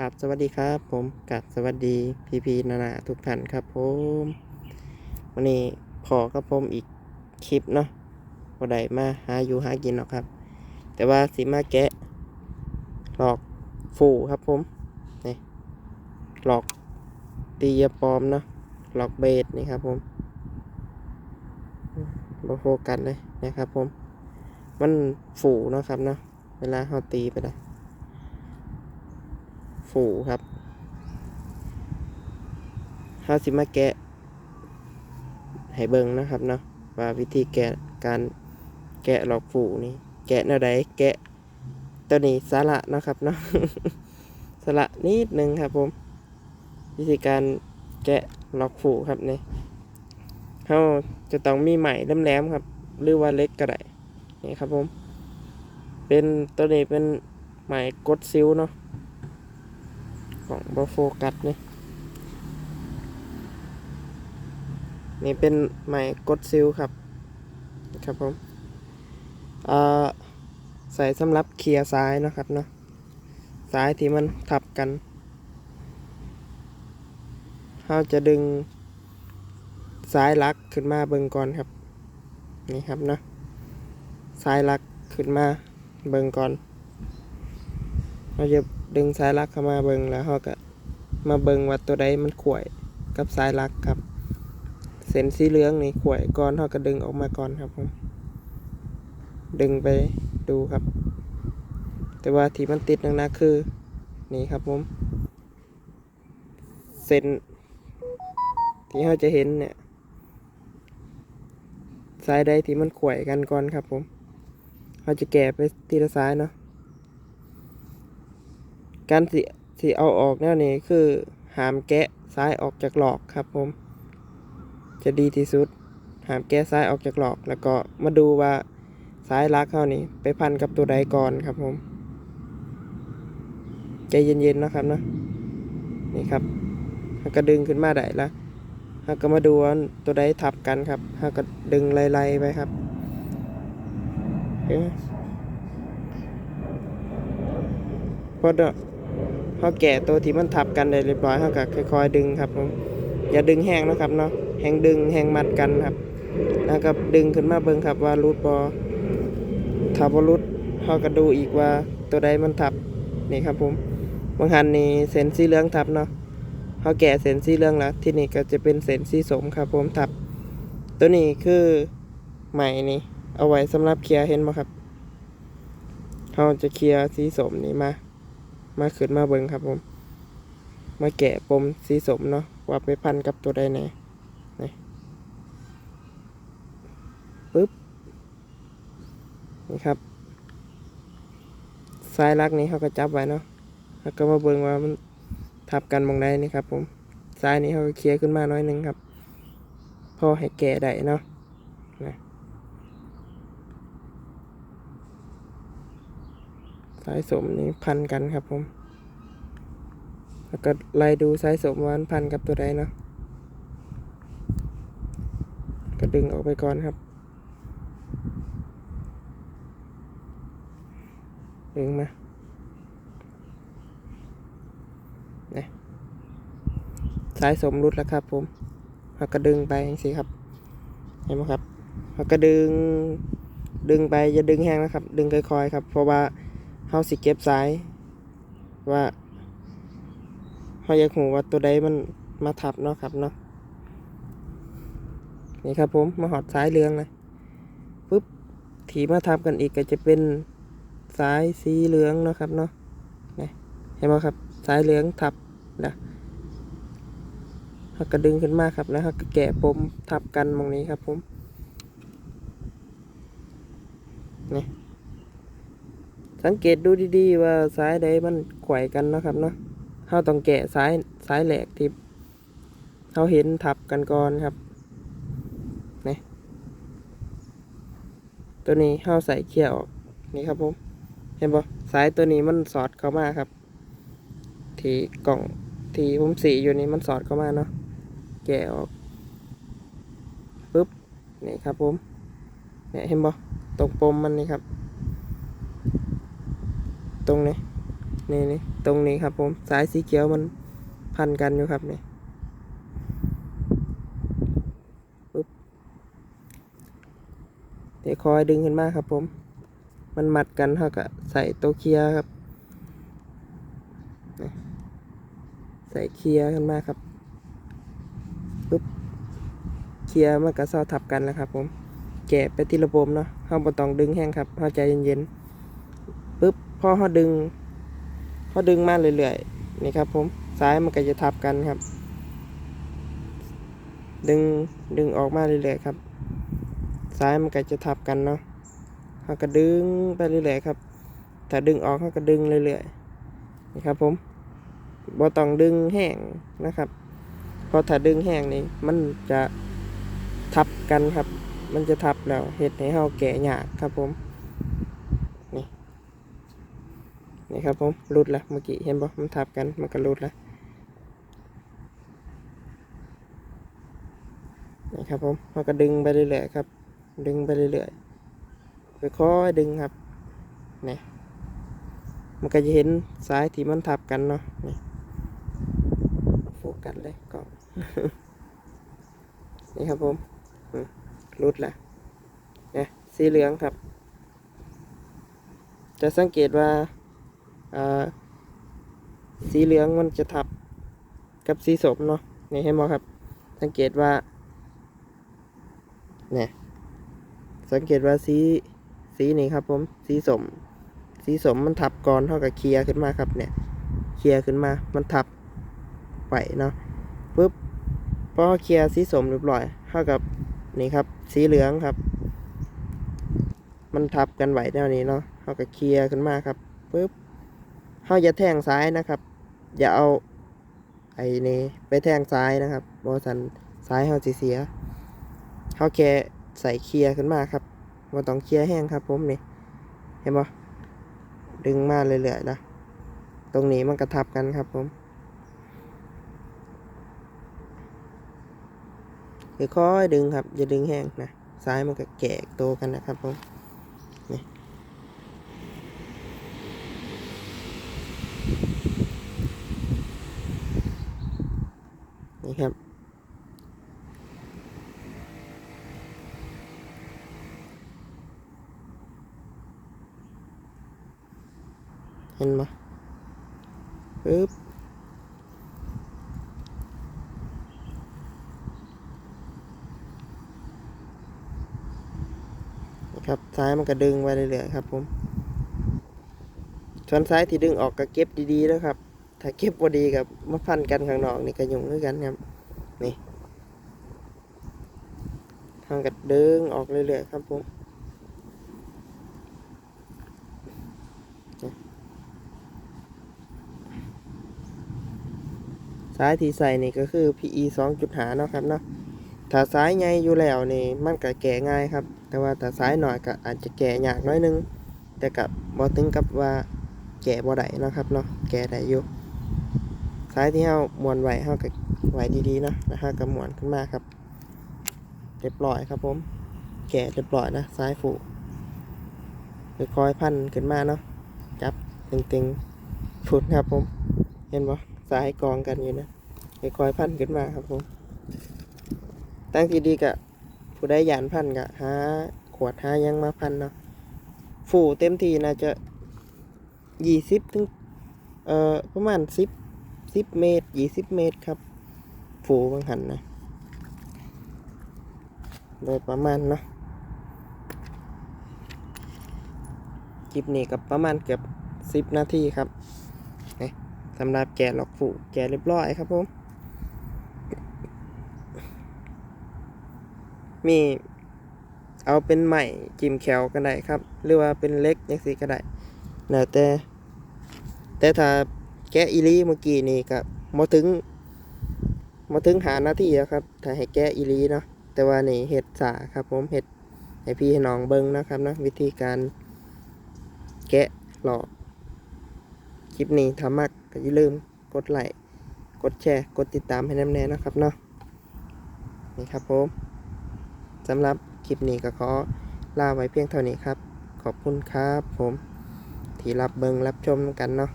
กราบสวัสดีครับผมกราบสวัสดีพี่พีนานาทุกท่านครับผมวันนี้พอกับผมอีกคลิปเนาะบ่ได้มาหาอยู่หากินหรอกครับ แต่ว่าสิมาแกะหลอกฝูครับผมนี่หลอกตียาปลอมเนาะหลอกเบสนี่ครับผมบโฟกัสเลยนะครับผม มันฝูเนาะครับเนาะเวลาเขาตีไปได้ ฝูครับห้าสิบมาแกะ ให้เบิ่งนะครับเนาะว่าวิธีแกะการแกะหลอกฝูนี่ แกะแนวใดแกะตัวนี้สาระนะครับเนาะสาระนิดนึงครับผม วิธีการแกะหลอกฝูครับนี่เขาจะต้องมีไหมแหลมๆครับ หรือว่าเล็กก็ได้นี่ครับผม เป็นตัวนี้เป็นไหมกดซิวเนาะ ของบโฟกัสนี่นี่เป็นไม้กดซิลครับ ครับผมใส่สำหรับเคลียร์ซ้ายนะครับเนาะซ้ายที่มันทับกันเราจะดึงซ้ายลักขึ้นมาเบิ่งก่อนครับ นี่ครับเนาะซ้ายลักขึ้นมาเบิ่งก่อนเราจะ ดึงสายลักเข้ามาเบิงแล้วเขาก็มาเบิงว่าตัวใดมันข่วยกับสายลักครับ เส้นสีเหลืองนี่ข่วยก่อนเขาก็ดึงออกมาก่อนครับผมดึงไปดูครับ แต่ว่าที่มันติดนักๆคือ นี่ครับผม เส้นที่เขาจะเห็นเนี่ยสายใดที่มันข่วยกันก่อนครับผมเขาจะแกะไปทีละสายเนาะ การสิสิเอาออกแนวนี้คือหามแกะซ้ายออกจากหลอกครับผม จะดีที่สุด หามแกะซ้ายออกจากหลอก แล้วก็มาดูว่าซ้ายลักเข้านี่ไปพันกับตัวใดก่อนครับผมใจเย็นๆนะครับนะนี่ครับเราก็ดึงขึ้นมาได้แล้วเราก็มาดูว่าตัวใดทับกันครับเราก็ดึงไล่ๆไปครับเนไหมพอ เขาแก่ตัวที่มันทับกันได้เรียบร้อยเขาก็ค่อยๆดึงครับผมอย่าดึงแห้งนะครับเนาะแห้งดึงแห้งมัดกันครับแล้วก็ดึงขึ้นมาเบิ่งครับว่ารูดบอถ้าบอรูดเขาก็ดูอีกว่าตัวใดมันทับนี่ครับผมบางหันนี่เส้นสีเหลืองทับเนาะเขาแก่เส้นสีเหลืองแล้ว ที่นี่ก็จะเป็นเส้นสีสมครับผมทับ ตัวนี้คือใหม่นี่เอาไว้สำหรับเคลียร์เห็นไหมครับเขาจะเคลียร์สีสมนี่มา มาขึ้นมาเบิ่งครับผม มาแกะปมสีสมเนาะว่าไปพันกับตัวใดแน่นี่ปึ๊บนี่ครับสายลักนี้เขาก็จับไว้เนาะแล้วก็มาเบิ่งว่ามันทับกันมองใดนี่ครับผมสายนี้เขาก็เคลียร์ขึ้นมาน้อยนึงครับ พอให้แกะได้เนาะ สายสมนี่พันกันครับผมแล้วก็ไล่ดูสายสมวามันพันกับตัวใดเนาะก็ดึงออกไปก่อนครับ ดึงมาเนี่ยสายสมรุดแล้วครับผมแล้วก็ดึงไปอย่างสิครับ เห็นไหมครับแล้วก็ดึงดึงไปอย่าดึงแห้งนะครับ ดึงค่อยๆครับ เพราะว่า เฮาสิเก็บสาย ว่าเขาอยากหูว่าตัวใดมันมาทับเนาะครับเนาะนี่ครับผมมาหอดสายเหลืองเลยปุ๊บถีมาทับกันอีกก็จะเป็นสายสีเหลืองเนาะครับเนาะนี่เห็นไหมครับสายเหลืองทับนะเขาก็ดึงขึ้นมาครับแล้วเขาก็แกะปมทับกันมองนี้ครับผมนี่ สังเกตดูดีๆ ว่าสายใดมันไขว่กันนะครับเนาะเราต้องแกะสายสายแหลกที่เราเห็นทับกันก่อนครับนี่ตัวนี้เราใส่เขี้ยวออกนี่ครับผมเห็นปะสายตัวนี้มันสอดเข้ามาครับ ที่กล่องที่ผมสีอยู่นี่มันสอดเข้ามาเนาะแกะออกปุ๊บนี่ครับผมเนี่ยเห็นปะตรงปมมันนี่ครับ ตรงนี้นี่นี่ตรงนี้ครับผมสายสีเขียวมันพันกันอยู่ครับนี่ปึ๊บเดี๋ยวคอยดึงขึ้นมาครับผม มันมัดกันเท่ากับใส่โตเคียครับใส่เคียขึ้นมาครับปึ๊บเคียมันก็เซาทับกันแล้วครับผมแกะไปที่ระบบเนาะเฮาบ่ต้องดึงแห้งครับเฮาใจเย็นๆ พอเฮาดึงพอดึงมาเรื่อยๆนี่ครับผมซ้ายมันก็จะทับกันครับ ดึงดึงออกมาเรื่อยๆครับซ้ายมันก็จะทับกันเนาะเขาก็ดึงไปเรื่อยๆครับถ้าดึงออกเขาก็ดึงเรื่อยๆนี่ครับผมบ่ต้องดึงแห้งนะครับพราะถ้าดึงแห้งนี่มันจะทับกันครับ มันจะทับแล้วเห็ดให้เฮาแกะยากครับผม นี่ครับผมรุดละเมื่อกี้เห็นบ่มันทับกันมันก็รุดละนี่ครับผมเราก็ดึงไปเรื่อยๆครับ ดึงไปเรื่อยๆค่อยดึงครับนี่มันก็จะเห็นสายที่มันทับกันเนาะนี่โฟกัสเลยก็นี่ครับผมรุดละเนี่ยสีเหลืองครับ จะสังเกตว่า สีเหลืองมันจะทับกับสีสมเนาะนี่เห็นไหมครับ สังเกตว่าเนี่ยสังเกตว่าสีสีนี่ครับผมสีสมสีสมมันทับก่อนเท่ากับเคลียร์ขึ้นมาครับเนี่ยเคลียร์ขึ้นมามันทับไปเนาะปุ๊บพอเคลียร์สีสมเรียบร้อยเท่ากับนี่ครับ สีเหลืองครับ มันทับกันไหวแนวนี้เนาะเท่ากับเคลียร์ขึ้นมาครับปุ๊บ เขาจะแทงซ้ายนะครับ อย่าเอาไอ้นี่ไปแทงซ้ายนะครับบอสันซ้ายเขาสิเสียเขาแค่ใส่เคลียร์ขึ้นมาครับว่าต้องเคลียร์แห้งครับ ผมนี่เห็นปะดึงมาเรื่อยๆนะตรงนี้มันกระทับกันครับผมค่อยๆดึงครับอย่าดึงแห้งนะซ้ายมันก็แกกโตกันนะครับผม นี่ครับ เห็นไหมปึ๊บครับซ้ายมันก็ดึงไว้เรื่อยๆครับผมส่วนซ้ายที่ดึงออกก็เก็บดีๆแล้วครับ ถ้าเก็บพอดีกับมาพันกันข้างนอกนี่ก็ยุ่งด้วยกันครับ นี่ ทางกัดดึงออกเรื่อยๆครับผมนี่ซ้ายที่ใส่นี่ก็คือ PE 2.5เนาะครับเนาะถ้าซ้ายใหญ่อยู่แล้วนี่มันก็แก่ง่ายครับ แต่ว่าถ้าซ้ายหน่อยก็อาจจะแก่ยากน้อยนึง แต่กับบ่ถึงกับว่าแก่บ่ได้นะครับเนาะ แก่ได้อยู่ซ้ายที่เฮามวนไหวเฮาก็ไหวดีๆเนาะแล้วเฮาก็หมวนขึ้นมาครับ เรียบร้อยครับผม แกะเรียบร้อยนะซ้ายฝูคอยพันขึ้นมาเนาะจับตึงๆฟุดครับผม เห็นบ่ซ้ายกองกันอยู่นะคอยพันขึ้นมาครับผม ตั้งทีดีกะผู้ได้ยานพันกะหาขวดหายังมาพันเนาะฝูเต็มทีน่าจะยี่สิบถึงเอ่อประมาณสิบสิบเมตรยี่สิบเมตรครับ ฝูบางหันนะ โดยประมาณเนาะคลิปนี้กับประมาณเกือบสิบนาทีครับนี่สำหรับแกะหลอกฝูแกะเรียบร้อยครับผมมีเอาเป็นใหม่จิ้มแขวก็ได้ครับ หรือว่าเป็นเล็กยังสีก็ได้แล้วแต่ แต่ถ้าแกะอีลีเมื่อกี้นี่ก็มาถึงมาถึงหานาทีแล้วครับ ถ้าให้แกะอีลีเนาะ แต่ว่านี่เห็ดสาครับผมเห็ดให้พี่ให้น้องเบิ้งนะครับนะวิธีการแกะหลอกคลิปนี้ถ้ามักก็อย่าลืมกดไลค์กดแชร์ กดติดตามให้น้ำแน่นะครับเนาะนี่ครับผมสำหรับคลิปนี้ก็ขอลาไว้เพียงเท่านี้ครับ ขอบคุณครับผมที่รับเบิงรับชมกันเนาะ